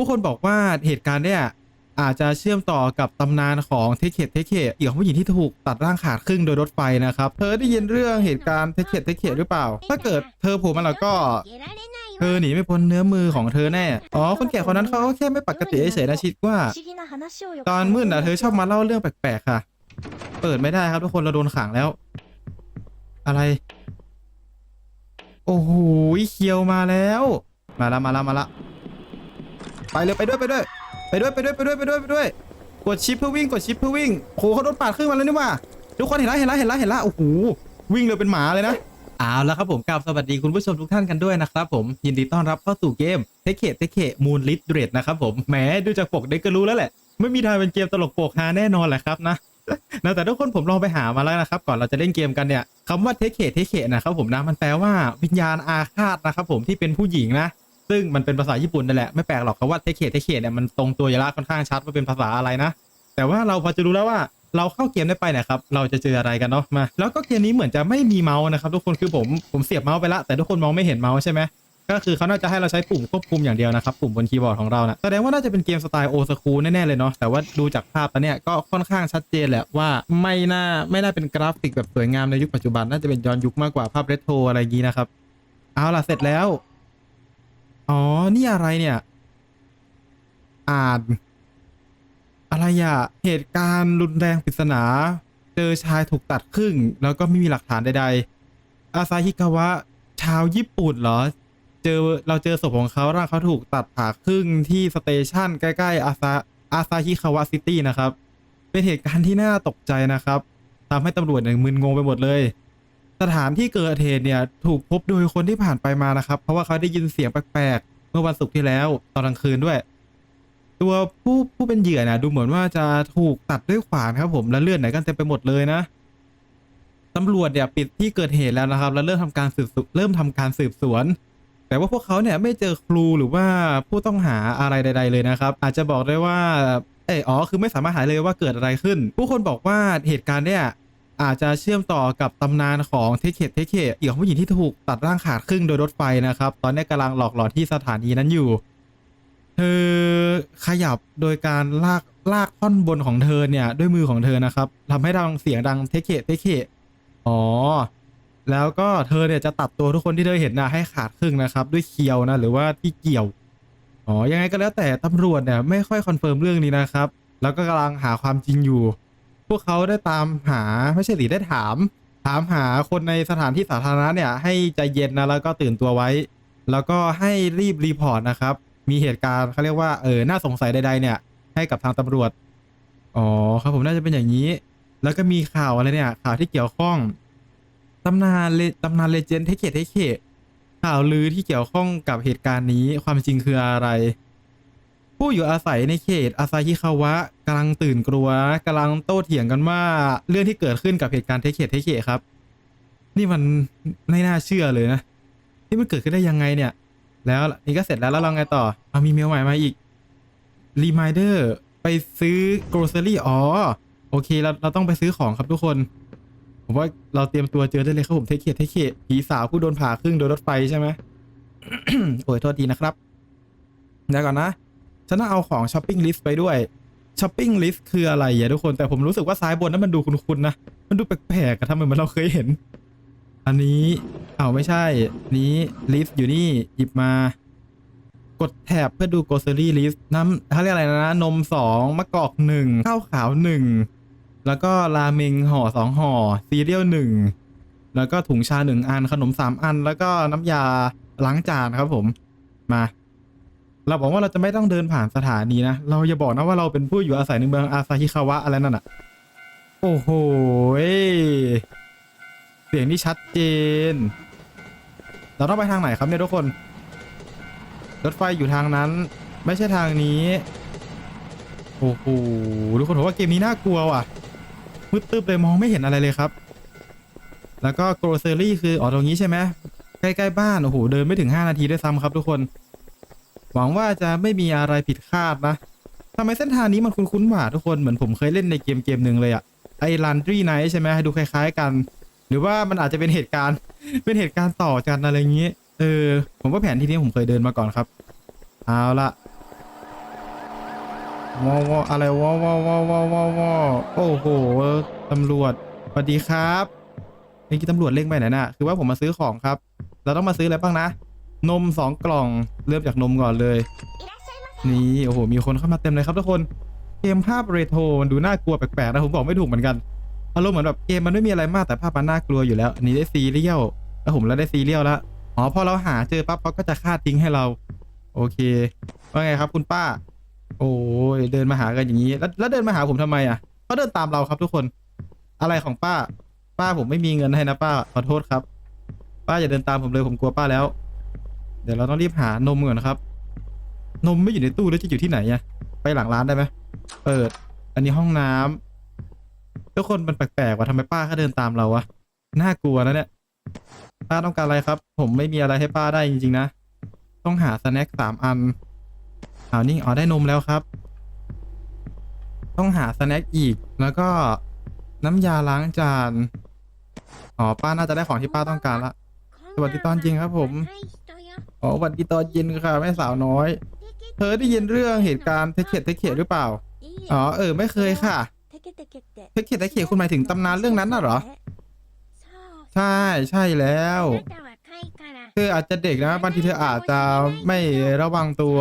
ผู้คนบอกว่าเหตุการณ์เนี่ยอาจจะเชื่อมต่อกับตำนานของเทเคเทเคเกี่ยวกับผู้หญิงที่ถูกตัดร่างขาดครึ่งโดยรถไฟนะครับ เธอได้ยินเรื่องเหตุการณ์เทเคเทเคหรือเปล่า ถ้าเกิดเธอโผูกมาแล้วก็ เธอหนีไม่พ้นเนื้อมือของเธอแน่ อ๋อ คนแก่คนนั้นเขาก็แค่ไม่ปกติเฉยนะชิดว่า ตอนมืดนะเธอชอบมาเล่าเรื่องแปลกๆค่ะ เปิดไม่ได้ครับทุกคนเราโดนขังแล้ว อะไร โอ้โหเคียวมาแล้ว มาละมาละมาละ ไปเลยไปด้วยไปด้วย ไปด้วยไปด้วยไปด้วยไปด้วยไปด้วย กดชิปเพื่อวิ่งกดชิปเพื่อวิ่งโหเขาโดนปาดขึ้นมาแล้วนี่ว่าทุกคนเห็นแล้วเห็นแล้วเห็นแล้วเห็นแล้วโอ้โหวิ่งเลยเป็นหมาเลยนะเอาแล้วครับผมกราบสวัสดีคุณผู้ชมทุกท่านกันด้วยนะครับผมยินดีต้อนรับเข้าสู่เกมเทเคเทเคมูนลิดเดรดนะครับผมแหมดูจากปกเด็กก็รู้แล้วแหละ ไม่มีทางเป็นเกมตลกโปกฮาแน่นอนแหละครับนะนะแต่ทุกคนผมลองไปหามาแล้วนะครับก่อนเราจะเล่นเกมกันเนี่ยคำว่าเทเคเทเคนะครับผมนะมันแปลว่าวิญญาณอาฆาตนะครับผมที่เป็นผู้หญิงนะ ซึ่งมันเป็นภาษาญี่ปุ่นนั่นแหละไม่แปลกหรอกคำว่าเทเคเทเคเนี่ยมันตรงตัวอยละค่อนข้างชัดว่าเป็นภาษาอะไรนะ แต่ว่าเราพอจะรู้แล้วว่าเราเข้าเกมได้ไปนี่ยครับเราจะเจออะไรกันเนาะมา แล้วก็เกมนี้เหมือนจะไม่มีเมาส์นะครับ ทุกคนคือผมผมเสียบเมาส์ไปละแต่ทุกคนมองไม่เห็นเมาส์ใช่ไหมก็คือเขาน่าจะให้เราใช้ปุ่มควบคุมอย่างเดียวนะครับปุ่มบนคีย์บอร์ดของเรานะแสดงว่าน่าจะเป็นเกมสไตล์โอสคูแน่ๆเลยเนาะแต่ว่าดูจากภาพแล้วเนี่ยก็ค่อนข้างชัดเจนแหละว่าไม่น่าไม่น่าเป็นกราฟิกแบบสวยงามในยุคปัจจุบันน่าจะเป็นย้อนยุคมากกว่าภาพเรโทรอะไรงี้นะครับเอาล่ะเสร็จแล้ว อ๋อ นี่อะไรเนี่ย อ่าน อะไรอะเหตุการณ์รุนแรงปริศนา เจอชายถูกตัดครึ่ง แล้วก็ไม่มีหลักฐานใดๆ อาซาฮิกาวะ ชาวญี่ปุ่นเหรอ เจอเราเจอศพของเขาร่างเขาถูกตัดผ่าครึ่งที่สเตชันใกล้ๆอาซาอาซาฮิคาวะซิตี้นะครับ เป็นเหตุการณ์ที่น่าตกใจนะครับทำให้ตำรวจเนี่ยมึนงงไปหมดเลย สถานที่เกิดเหตุเนี่ยถูกพบโดยคนที่ผ่านไปมานะครับ เพราะว่าเขาได้ยินเสียงแปลกๆ เมื่อวันศุกร์ที่แล้วตอนกลางคืนด้วย ตัวผู้ผู้เป็นเหยื่อนี่ยดูเหมือนว่าจะถูกตัดด้วยขวานครับผมและเลือดไหนกันเต็มไปหมดเลยนะตำรวจเนี่ยปิดที่เกิดเหตุแล้วนะครับ แล้วเริ่มทำการสืบเริ่มทำการสืบสวน แต่ว่าพวกเขาเนี่ยไม่เจอครูหรือว่าผู้ต้องหาอะไรใด ๆ เลยนะครับ อาจจะบอกได้ว่าเอออ๋อคือไม่สามารถหาเลยว่าเกิดอะไรขึ้น ผู้คนบอกว่าเหตุการณ์เนี่ย อาจจะเชื่อมต่อกับตำนานของเทเคเทเคเกี่ยวกับผู้หญิงที่ถูกตัดร่างขาดครึ่งโดยรถไฟนะครับ ตอนนี้กำลังหลอกหลอนที่สถานีนั้นอยู่ เธอขยับโดยการลากลากท่อนบนของเธอเนี่ยด้วยมือของเธอนะครับทำให้ดังเสียงดังเทเคเทเคอ๋อ แล้วก็เธอเนี่ยจะตัดตัวทุกคนที่เธอเห็นนะให้ขาดครึ่งนะครับ ด้วยเคียวนะหรือว่าที่เกี่ยวอ๋อยังไงก็แล้วแต่ตำรวจเนี่ยไม่ค่อยคอนเฟิร์มเรื่องนี้นะครับ แล้วก็กำลังหาความจริงอยู่ พวกเขาได้ตามหาไม่ใช่หรือได้ถาม ถามหาคนในสถานที่สาธารณะเนี่ย ให้ใจเย็นนะแล้วก็ตื่นตัวไว้ แล้วก็ให้รีบรีพอร์ตนะครับ มีเหตุการณ์เขาเรียกว่าเออน่าสงสัยใดๆเนี่ย ให้กับทางตำรวจอ๋อครับผมน่าจะเป็นอย่างนี้ แล้วก็มีข่าวอะไรเนี่ยข่าวที่เกี่ยวข้องตำนานเลตำนานเลเจนด์เทเคเทเคข่าวลือที่เกี่ยวข้องกับเหตุการณ์นี้ความจริงคืออะไร ผู้อยู่อาศัยในเขตอาซาฮิคาวะกำลังตื่นกลัวกำลังโต้เถียงกันว่าเรื่องที่เกิดขึ้นกับเหตุการณ์เทเคเทเคครับ นี่มันไม่น่าเชื่อเลยนะที่มันเกิดขึ้นได้ยังไงเนี่ย แล้วนี่ก็เสร็จแล้วแล้วเราไงต่อเอามีเมลใหม่มาอีกรีมายเดอร์ไปซื้อ grocery อ๋อ โอเคเราเราต้องไปซื้อของครับทุกคน ผมว่าเราเตรียมตัวเจอได้เลยครับผมเทคเคเทคเคผีสาวผู้โดนผ่าครึ่งโดยรถไฟใช่ไหมโอ้ยโทษทีนะครับเดี๋ยวก่อนนะ ฉันต้องเอาของช้อปปิ้งลิสต์ไปด้วยช้อปปิ้งลิสต์คืออะไรอะทุกคนแต่ผมรู้สึกว่าซ้ายบนนั้นมันดูคุ้นๆนะ มันดูแปลกๆอะทำไมเหมือนเราเคยเห็น อันนี้เอาไม่ใช่ นี้ลิสต์อยู่นี่หยิบมา กดแท็บเพื่อดู grocery list น้ำเขาเรียกอะไรนะ นมสองมะกอกหนึ่งข้าวขาวหนึ่งแล้วก็ราเมงห่อสองห่อซีเรียลหนึ่งแล้วก็ถุงชาหนึ่งอันขนมสามอัน แล้วก็น้ำยาล้างจานครับผมมา เราบอกว่าเราจะไม่ต้องเดินผ่านสถานีนะ เราอย่าบอกนะว่าเราเป็นผู้อยู่อาศัยในเมืองอาซาฮิคาวะอะไรนั่นอะโอ้โห เสียงที่ชัดเจน เราต้องไปทางไหนครับเนี่ยทุกคน รถไฟอยู่ทางนั้น ไม่ใช่ทางนี้ โอ้โห ทุกคนบอกว่าเกมนี้น่ากลัวว่ะ มืดตึ๊บเลยมองไม่เห็นอะไรเลยครับ แล้วก็ grocery คืออ๋อตรงนี้ใช่ไหมใกล้ๆบ้าน โอ้โห เดินไม่ถึง 5 นาทีด้วยซ้ำครับทุกคน หวังว่าจะไม่มีอะไรผิดคาดนะทำไมเส้นทางนี้มันคุ้นๆหว่าทุกคนเหมือนผมเคยเล่นในเกมเกมหนึ่งเลยอะไอ้ Laundry Night ใช่ไหมดูคล้าย ๆ กัน หรือว่ามันอาจจะเป็นเหตุการณ์ เป็นเหตุการณ์ต่อกันอะไรอย่างนี้ เออ ผมว่าแผนที่นี้ผมเคยเดินมาก่อนครับ เอาละว้าวว้าอะไรว้าวว้าวว้าวว้าวว้าวโอ้โหตำรวจสวัสดีครับเมื่อกี้ตำรวจเร่งไปไหนน่ะ คือว่าผมมาซื้อของครับ เราต้องมาซื้ออะไรบ้างนะ นมสองกล่องเริ่มจากนมก่อนเลย นี่โอ้โหมีคนเข้ามาเต็มเลยครับทุกคนเกมภาพเรโทรมันดูน่ากลัวแปลกๆนะผมบอกไม่ถูกเหมือนกันอารมณ์เหมือนแบบเกมมันไม่มีอะไรมากแต่ภาพมันน่ากลัวอยู่แล้วอันนี้ได้ซีเรียลแล้วผมแล้วได้ซีเรียลแล้วอ๋อพอเราหาเจอปั๊บเขาก็จะฆ่าทิ้งให้เรา โอเคว่าไงครับคุณป้า โอ้ยเดินมาหากันอย่างนี้ แล้วแล้วเดินมาหาผมทำไมอะเขาเดินตามเราครับทุกคน อะไรของป้า ป้าผมไม่มีเงินให้นะป้าขอโทษครับ ป้าอย่าเดินตามผมเลยผมกลัวป้าแล้ว เดี๋ยวเราต้องรีบหานมก่อนนะครับ นมไม่อยู่ในตู้แล้วจะอยู่ที่ไหนอะไปหลังร้านได้ไหมเปิด อันนี้ห้องน้ำทุกคนมันแปลกๆว่าทำไมป้าเขาเดินตามเราวะน่ากลัวนะเนี่ยป้าต้องการอะไรครับ ผมไม่มีอะไรให้ป้าได้จริงๆนะต้องหาสแน็คสามอันเอานี่อ๋อได้นมแล้วครับ ต้องหาสแน็คอีกแล้วก็น้ำยาล้างจานอ๋อป้าน่าจะได้ของที่ป้าต้องการละสวัสดีตอนจริงครับผม อ๋อสวันดีตอนเย็นค่ะแม่สาวน้อย เธอได้ยินเรื่องเหตุการณ์เทคเ e เทคเ e หรือเปล่า อ๋อ เออ ไม่เคยค่ะ เทคเ e เทคเ e เทคคุณหมายถึงตำนานเรื่องนั้นน่ะเหรอ ใช่ใช่แล้ว เธออาจจะเด็กนะ บางทีเธออาจจะไม่ระวังตัว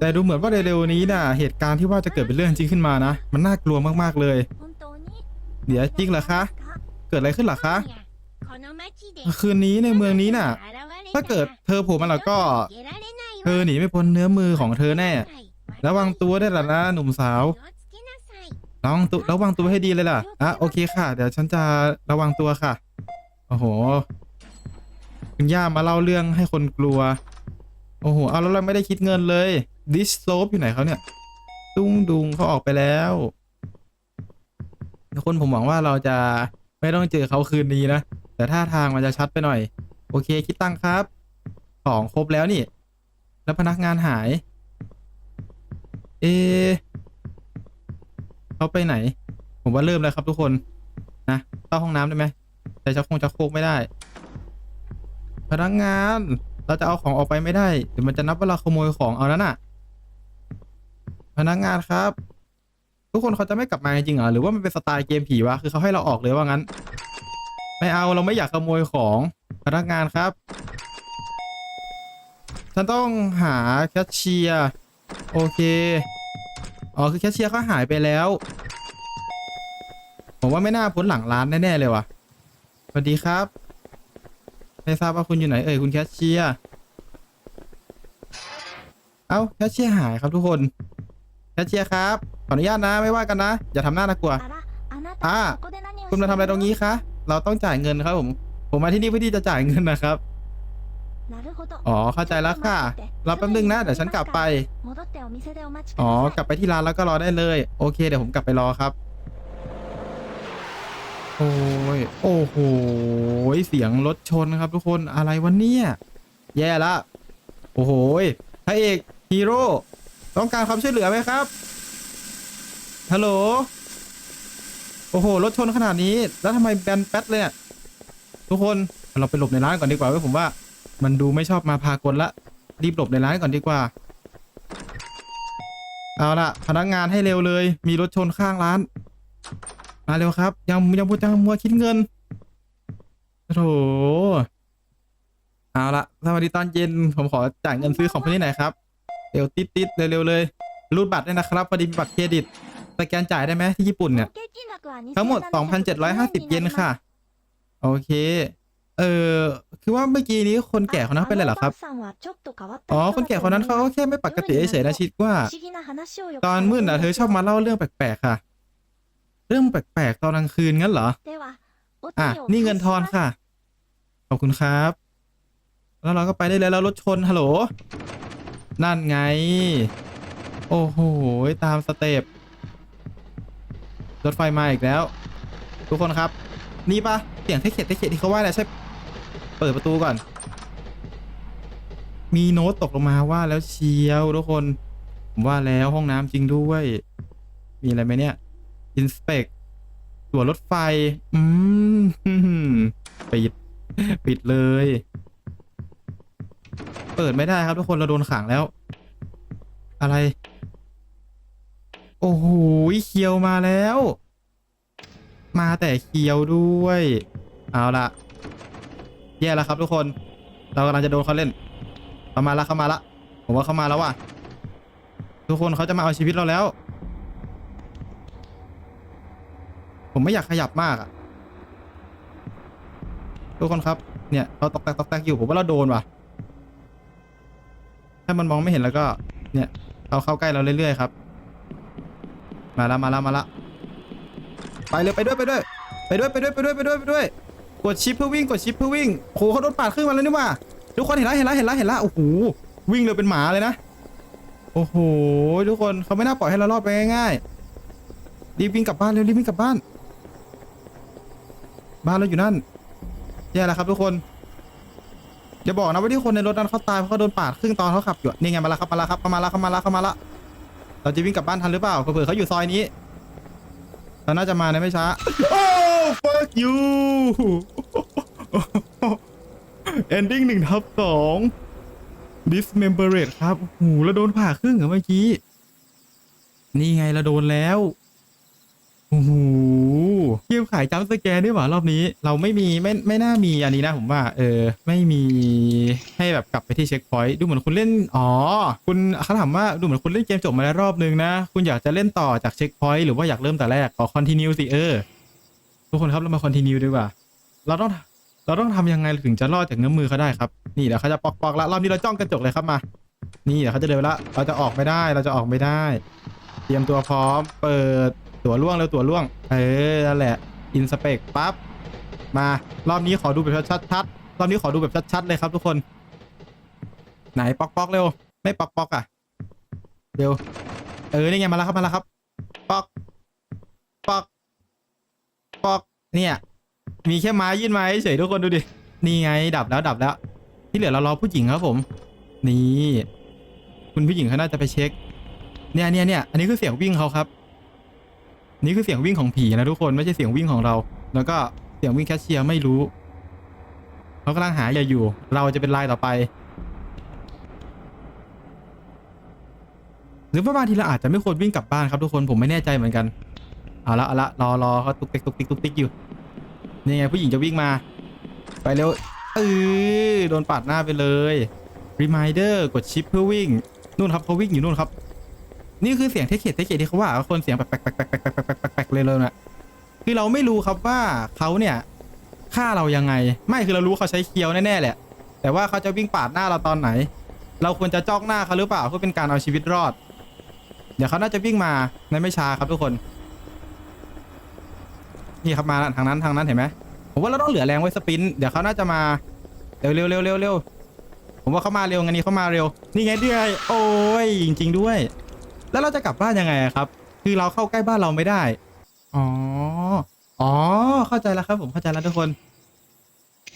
แต่ดูเหมือนว่าเร็วๆนี้น่ะ เหตุการณ์ที่ว่าจะเกิดเป็นเรื่องจริงขึ้นมานะ มันน่ากลัวมากๆเลย เดี๋ยวจริงเหรอคะ เกิดอะไรขึ้นเหรอคะ คืนนี้ในเมืองนี้น่ะ ถ้าเกิดเธอโผล่มาแล้วก็ เธอหนีไม่พ้นเนื้อมือของเธอแน่ ระวังตัวได้ล่ะนะหนุ่มสาวระวังตัวระวังตัวให้ดีเลยล่ะอะโอเคค่ะ เดี๋ยวฉันจะระวังตัวค่ะ โอ้โห คุณย่ามาเล่าเรื่องให้คนกลัว โอ้โห เอาแล้วเราไม่ได้คิดเงินเลย ดิสโซฟอยู่ไหนเขาเนี่ย ตุ้งดุงเขาออกไปแล้วคนผมหวังว่าเราจะไม่ต้องเจอเขาคืนนี้นะ แต่ท่าทางมันจะชัดไปหน่อย โอเค คิดตังค์ครับของครบแล้วนี่ แล้วพนักงานหาย เอะเขาไปไหน ผมว่าเริ่มแล้วครับทุกคน นะเข้าห้องน้ำได้ไหมแต่จะคงจะโคกไม่ได้ พนักงานเราจะเอาของออกไปไม่ได้เดี๋ยวมันจะนับว่าเราขโมยของเอานั้นน่ะ พนักงานครับ ทุกคนเขาจะไม่กลับมาจริงเหรอหรือว่ามันเป็นสไตล์เกมผีวะคือเขาให้เราออกเลยว่างั้น ไม่เอาเราไม่อยากขโมยของ พนักงานครับ ฉันต้องหาแคชเชียร์โอเค อ๋อคือแคชเชียร์เขาหายไปแล้ว ผมว่าไม่น่าพ้นหลังร้านแน่ ๆ เลยว่ะสวัสดีครับ ไม่ทราบว่าคุณอยู่ไหนเอ่ยคุณแคชเชียร์ เอ้าแคชเชียร์หายครับทุกคน แคชเชียร์ครับ ขออนุญาตนะไม่ว่ากันนะ อย่าทำหน้าน่ากลัวอ่าคุณมาทำอะไรตรงนี้คะ เราต้องจ่ายเงินครับผม ผมมาที่นี่เพื่อที่จะจ่ายเงินนะครับ อ๋อ เข้าใจแล้วค่ะ รอแป๊บนึงนะ เดี๋ยวฉันกลับไป อ๋อ กลับไปที่ร้านแล้วก็รอได้เลย โอเค เดี๋ยวผมกลับไปรอครับ โอ้ย โอ้โห เสียงรถชนครับทุกคน อะไรวะเนี่ย แย่ละ โอ้โหพระเอกฮีโร่ ต้องการความช่วยเหลือไหมครับ ฮัลโหล โอ้โห รถชนขนาดนี้ แล้วทำไมแบนแป๊ดเลยอะ ทุกคนเราไปหลบในร้านก่อนดีกว่าเว้ยผมว่า มันดูไม่ชอบมาพากลละ รีบหลบในร้านก่อนดีกว่า เอาละพนักงานให้เร็วเลย มีรถชนข้างร้าน มาเร็วครับ ยังยังพูดยังมัวคิดเงินโถเอาละสวัสดีตอนเย็นผมขอจ่ายเงินซื้อของพวกนี้หน่อยครับเร็วติดติดๆเร็วๆเลยรูดบัตรด้วยนะครับพอดีมีบัตรเครดิตสแกนจ่ายได้ไหมที่ญี่ปุ่นเนี่ยทั้งหมด 2,750 เยนค่ะ โอเค เออคือว่าเมื่อกี้นี้คนแก่คนนั้นเป็นอะไรเหรอครับ อ๋อ คนแก่คนนั้นเขาก็แค่ไม่ปกติเฉยๆนะชิดว่า ตอนมืดน่ะเธอชอบมาเล่าเรื่องแปลกๆค่ะ เรื่องแปลกๆตอนกลางคืนงั้นเหรอ อะ นี่เงินทอนค่ะ ขอบคุณครับ แล้วเราก็ไปได้เลยแล้วรถชนฮัลโหล นั่นไง โอ้โห ตามสเต็ป รถไฟมาอีกแล้ว ทุกคนครับ นี่ปะเสียงเทคเขตเทคเขตที่เขาว่าเนี่ยใช่ เปิดประตูก่อน มีโน้ตตกลงมาว่าแล้วเชียวทุกคน ผมว่าแล้วห้องน้ำจริงด้วย มีอะไรไหมเนี่ย inspect ตั๋วรถไฟ อืม ปิด ปิดเลย เปิดไม่ได้ครับทุกคนเราโดนขังแล้ว อะไร โอ้โหเคียวมาแล้ว มาแต่เคียวด้วย เอาละแย่แล้วครับทุกคน เรากำลังจะโดนเขาเล่นเขามาละเขามาละ ผมว่าเขามาแล้วว่ะ ทุกคนเขาจะมาเอาชีวิตเราแล้ว ผมไม่อยากขยับมากอะทุกคนครับ เนี่ยเราตอกแตกตอกแตกอยู่ผมว่าเราโดนว่ะ ถ้ามันมองไม่เห็นแล้วก็ เนี่ยเขาเข้าใกล้เราเรื่อยๆครับ มาละมาละมาละ ไปเลยไปด้วยไปด้วย ไปด้วยไปด้วยไปด้วยไปด้วยไปด้วย กดชิปเพื่อวิ่งกดชิปเพื่อวิ่งโหเขาโดนปาดขึ้นมาแล้วนี่ว่าทุกคนเห็นแล้วเห็นแล้วเห็นแล้วเห็นแล้วโอ้โหวิ่งเลยเป็นหมาเลยนะโอ้โหทุกคนเขาไม่น่าปล่อยให้เรารอดไปง่ายๆรีบวิ่งกลับบ้านเร็วรีบวิ่งกลับบ้าน บ้านเราอยู่นั่นแย่แล้วครับทุกคนอย่าบอกนะว่าที่คนในรถนั้นเขาตายเพราะเขาโดนปาดครึ่งตอนเขาขับอยู่นี่ไงมาแล้วครับมาแล้วครับมาแล้วเขามาแล้วเขามาแล้วเราจะวิ่งกลับบ้านทันหรือเปล่าเผื่อเขาอยู่ซอยนี้เราน่าจะมาในไม่ช้า fuck you ending หนึ่งทับสอง dismemberate ครับโอ้โหแล้วโดนผ่าครึ่งเหรอเมื่อกี้ นี่ไงเราโดนแล้วโอ้โหเกมขายจัมสแกนด้วยหว่ารอบนี้ เราไม่มีไม่ไม่น่ามีอันนี้นะผมว่า เออ ไม่มีให้แบบกลับไปที่เช็คพอยต์ดูเหมือนคุณเล่น อ๋อ คุณเขาถามว่าดูเหมือนคุณเล่นเกมจบมาแล้วรอบนึงนะ คุณอยากจะเล่นต่อจากเช็คพอยต์หรือว่าอยากเริ่มแต่แรกขอคอนติเนียสิเออ ทุกคนครับเรามาคอนติเนียดีกว่า เราต้องเราต้องทำยังไงถึงจะรอดจากเงื้อมือเขาได้ครับ นี่เดี๋ยวเขาจะปอกปอกๆละรอบนี้เราจ้องกระจกเลยครับมา นี่เดี๋ยวเขาจะเดินไปละ เราจะออกไม่ได้ เราจะออกไม่ได้ เตรียมตัวพร้อม เปิดตัวล่วงแล้วตัวล่วง เออนั่นแหละ อินสเปกปั๊บ มารอบนี้ขอดูแบบชัดๆรอบนี้ขอดูแบบชัดๆเลยครับ ทุกคน ไหนปอกปอกๆเร็ว ไม่ปอกปอกๆอะ เร็ว เออนี่ไงมาแล้วครับมาแล้วครับ ปอก ปอก กเนี่ย มีแค่ไม้ยื่นม้เฉยทุกคนดูดิ นี่ไงดับแล้วดับแล้ว ที่เหลือเรารอผู้หญิงครับผม นี่ คุณผู้หญิงเขาน่าจะไปเช็ค เนี่ยเนี่ยเนี่ยอันนี้คือเสียงวิ่งเขาครับ นี่คือเสียงวิ่งของผีนะทุกคนไม่ใช่เสียงวิ่งของเรา แล้วก็เสียงวิ่งแคชเชียร์ไม่รู้เขากำลังหาอย่าอยู่ เราจะเป็นลายต่อไป หรือว่าบางทีเราอาจจะไม่ควรวิ่งกลับบ้านครับทุกคนผมไม่แน่ใจเหมือนกัน เอาละเอาละรอรอเขาตุกติกตุกติกตุกติกอยู่นี่ไงผู้หญิงจะวิ่งมา ไปเร็วเออโดนปาดหน้าไปเลย reminder กดชิปเพื่อวิ่งนู่นครับเขาวิ่งอยู่นู่นครับ นี่คือเสียงเทคเกตเทคเกตที่เขาว่าคนเสียงแปลกแปลกแปลกแปลกแปลกแปลกแปลกเลยเลยนะคือเราไม่รู้ครับว่าเขาเนี่ยฆ่าเรายังไง ไม่คือเรารู้เขาใช้เคียวแน่ๆแหละ แต่ว่าเขาจะวิ่งปาดหน้าเราตอนไหน เราควรจะจ้องหน้าเขาหรือเปล่าเพื่อเป็นการเอาชีวิตรอด เดี๋ยวเขาน่าจะวิ่งมาในไม่ช้าครับทุกคน นี่ครับมาทางนั้นทางนั้นเห็นไหมผมว่าเราต้องเหลือแรงไว้สปินเดี๋ยวเขาน่าจะมาเร็วเร็วเร็วเร็วเร็วผมว่าเขามาเร็วงันนี้เขามาเร็ว นี่ไงดือยโอ้ยจริง ๆด้วย แล้วเราจะกลับบ้านยังไงครับ คือเราเข้าใกล้บ้านเราไม่ได้อ๋ออ๋อเข้าใจแล้วครับ ผมเข้าใจแล้วทุกคน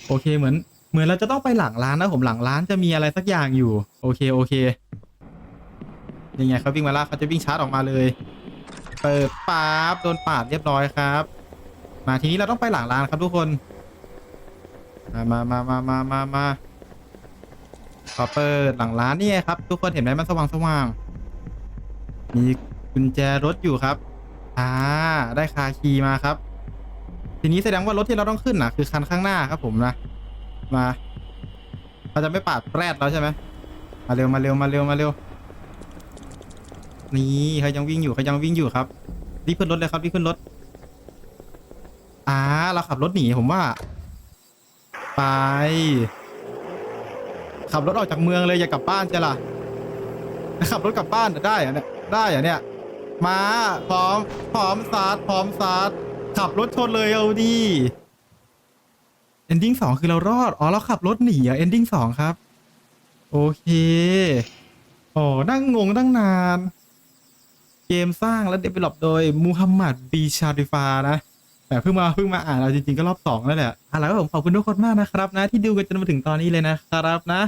โอเคเหมือน เหมือนเราจะต้องไปหลังร้านนะผมหลังร้านจะมีอะไรสักอย่างอยู่ โอเคโอเคยังไงเขาวิ่งมาแล้วเขาจะวิ่งชาร์จออกมาเลย เปิดปั๊บโดนปาดเรียบร้อยครับ มาทีนี้เราต้องไปหลังร้านครับทุกคน มามามามามามามาขอเปิดหลังร้านนี่ไงครับ ทุกคนเห็นไหมมันสว่างสว่าง มีกุญแจรถอยู่ครับอ่าได้คาคีมาครับ ทีนี้แสดงว่ารถที่เราต้องขึ้นน่ะคือคันข้างหน้าครับผมนะ มาเราจะไม่ปาดแปรดแล้วใช่ไหมมาเร็วมาเร็วมาเร็วมาเร็ว นี่เขายังวิ่งอยู่เขายังวิ่งอยู่ครับรีบขึ้นรถเลยครับรีบขึ้นรถ อ่าเราขับรถหนีผมว่า ไป ขับรถออกจากเมืองเลยอย่ากลับบ้านใช่ล่ะขับรถกลับบ้านได้อะเนี่ยได้อะเนี่ยมาพร้อม พร้อมซาร์พร้อมซาร์ขับรถชนเลยเอาดีเอนดิ้งสองคือเรารอด อ๋อ เราขับรถหนีอะเอนดิ้งสองครับ โอเคโอ้นั่งงงตั้งนาน เกมสร้างและเดเวลลอปโดยมูฮัมหมัดบีชาริฟานะ แต่เพิ่งมาเพิ่งมาอ่านเราจริงๆ ก็รอบสองแล้วแหละอะแล้วก็ผมขอบคุณทุกคนมากนะครับนะ ที่ดูกันจนมาถึงตอนนี้เลยนะครับนะ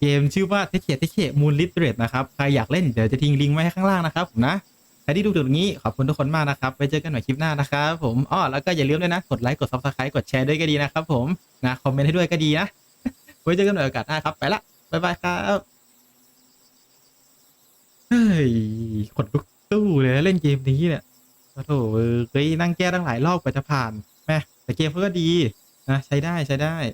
เกมชื่อว่าเทเคเทเคมูลลิเรตนะครับ ใครอยากเล่นเดี๋ยวจะทิ้งลิงก์ไว้ให้ข้างล่างนะครับผมนะใครที่ดูถึงตรงนี้ขอบคุณทุกคนมากนะครับไว้เจอกันใหม่คลิปหน้านะครับผมอ้อแล้วก็อย่าลืมด้วยนะกดไลค์กด subscribe กดแชร์ด้วยก็ดีนะครับผมนะคอมเมนต์ให้ด้วยก็ดีนะไว้เจอกันใหม่โอกาสหน้าครับไปละบ๊ายบายครับเฮ้ยขนลุกตู้เลยเล่นเกมนี้เนี่ย โอ้โหเฮ้ยนั่งแก้ตั้งหลายรอบกว่าจะผ่านแม่แต่เกมเขาก็ดีนะใช้ได้ใช้ได้